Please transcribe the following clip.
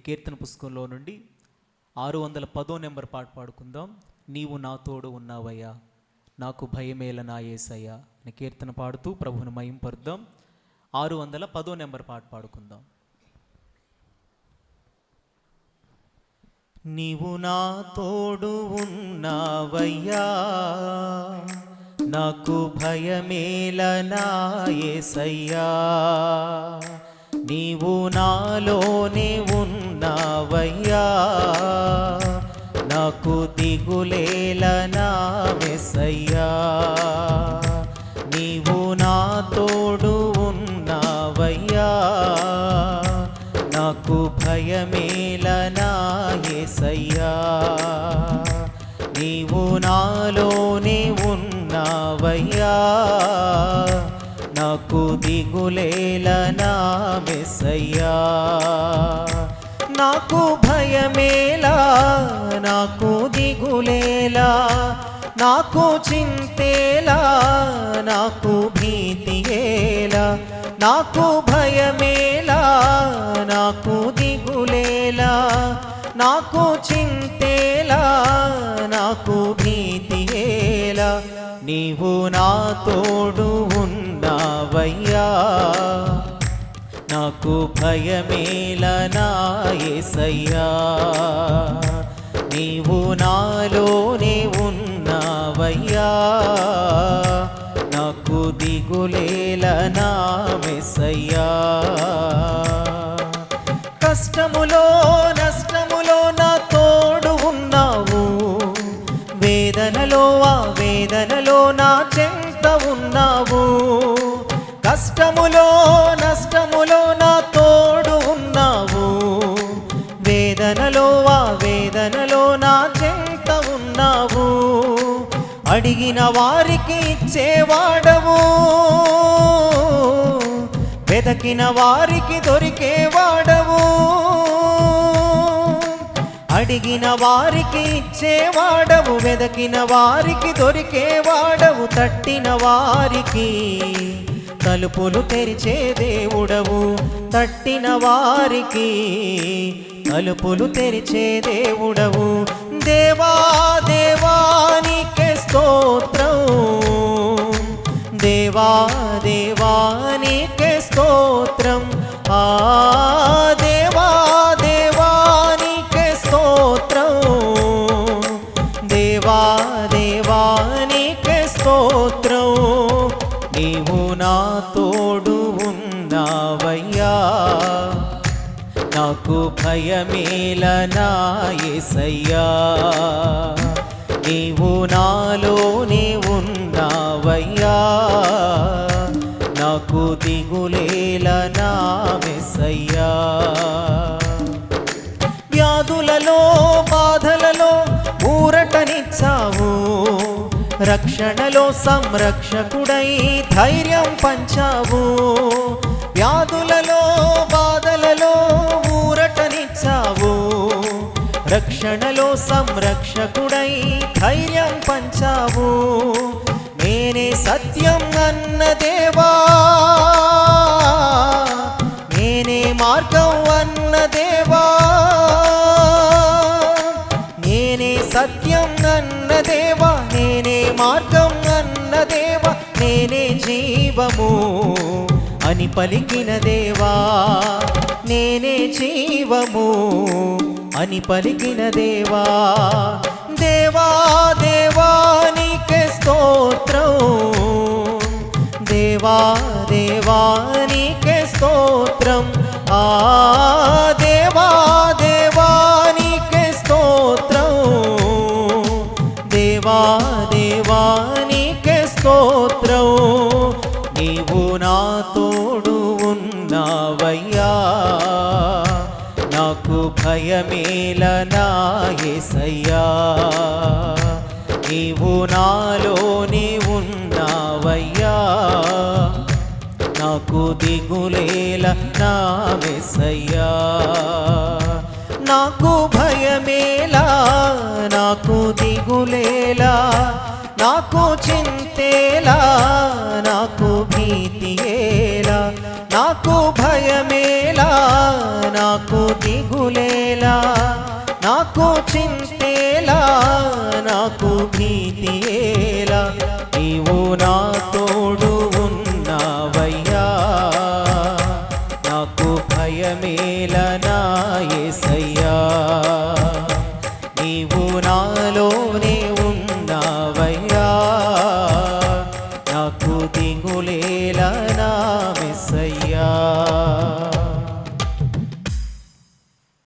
కీర్తన పుస్తకంలో నుండి ఆరు వందల పదో నెంబర్ పాట పాడుకుందాం. నీవు నా తోడు ఉన్నావయ్యా. నాకు భయమేల నా ఏసయ్యా అని కీర్తన పాడుతూ ప్రభుని మయంపరుద్దాం ఆరు వందల పదో నెంబర్ పాట పాడుకుందాం. నీవు నా తోడు ఉన్నావయ్యా. నాకు భయమేల నా ఏసయ్యా. నీవు నాలోనే ఉన్నావయ్యా. నాకు దిగులేల నా మెస్సయ్యా నీవు నా తోడు ఉన్నావయ్యా. నాకు భయమేల నా యేసయ్యా నీవు నాలోనే ఉన్నావయ్యా. నాకు నా మెస్సయ్యా నాకు భయమేలా నాకు దిగులేలా నాకు చింతేలా నాకు భీతియేలా నాకు భయమేలా నాకు దిగులేలా నాకు చింతేలా నాకు భీతియేలా. నీవు నా తోడు ఉన్న ఉన్నావయ్యా నాకు భయమేల నాయసయ్యా నీవు నాలోనే ఉన్నావయ్యా నాకు దిగులేల నామెసయ్యా కష్టములో నష్టములో నా తోడు ఉన్నావు. వేదనలో ఆ వేదనలో నా చెంత ఉన్నావు. కష్టములో నష్టములో నా తోడు ఉన్నావు. వేదనలో ఆ వేదనలో నా చెంత ఉన్నావు. అడిగిన వారికి ఇచ్చేవాడవు వెదకిన వారికి దొరికేవాడవు అడిగిన వారికి ఇచ్చేవాడవు వెదకిన వారికి దొరికేవాడవు తట్టిన వారికి తలుపులు తెరిచే దేవుడవు. తట్టిన వారికి తలుపులు తెరిచే దేవుడవు. దేవా దేవానికే స్తోత్రం. దేవా దేవానికే స్తోత్రం. ఆ ఉన్నావయ్యా. నాకు భయమేలనాయసయ్యా. నీవు నాలోనే ఉన్నావయ్యా. నాకు దిగులేల నా వ్యాధులలో బాధలలో ఊరటనిచ్చావు. రక్షణలో సంరక్షకుడై ధైర్యం పంచావు. వ్యాధులలో బాధలలో ఊరటనిచ్చావు. రక్షణలో సంరక్షకుడై ధైర్యం పంచావు. నేనే సత్యం అన్న దేవా. నేనే మార్గం అన్న దేవా. నేనే సత్యం అన్న దేవా. నేనే మార్గం అన్న దేవా. నేనే జీవము. అని పలికిన దేవా నేనే జీవము అని పలికిన దేవా. దేవా దేవానికే స్తోత్రం. దేవా దేవానికే స్తోత్రం. ఆ దేవా దేవానికే స్తోత్రం. దేవా దేవానికే నాకు భయమేల నాయసయ్యా నీవు నాలోని ఉన్నావయ్యా. నాకు దిగులేల నా మెస్సయ్యా నాకు భయమేలా నాకు దిగులేలా నాకు చింతేలా నాకు భీతియేలా నాకు భయమేలా నాకు దిగులేలా నాకు చింతేలా నాకు భీతియేలా నీవు నా తోడు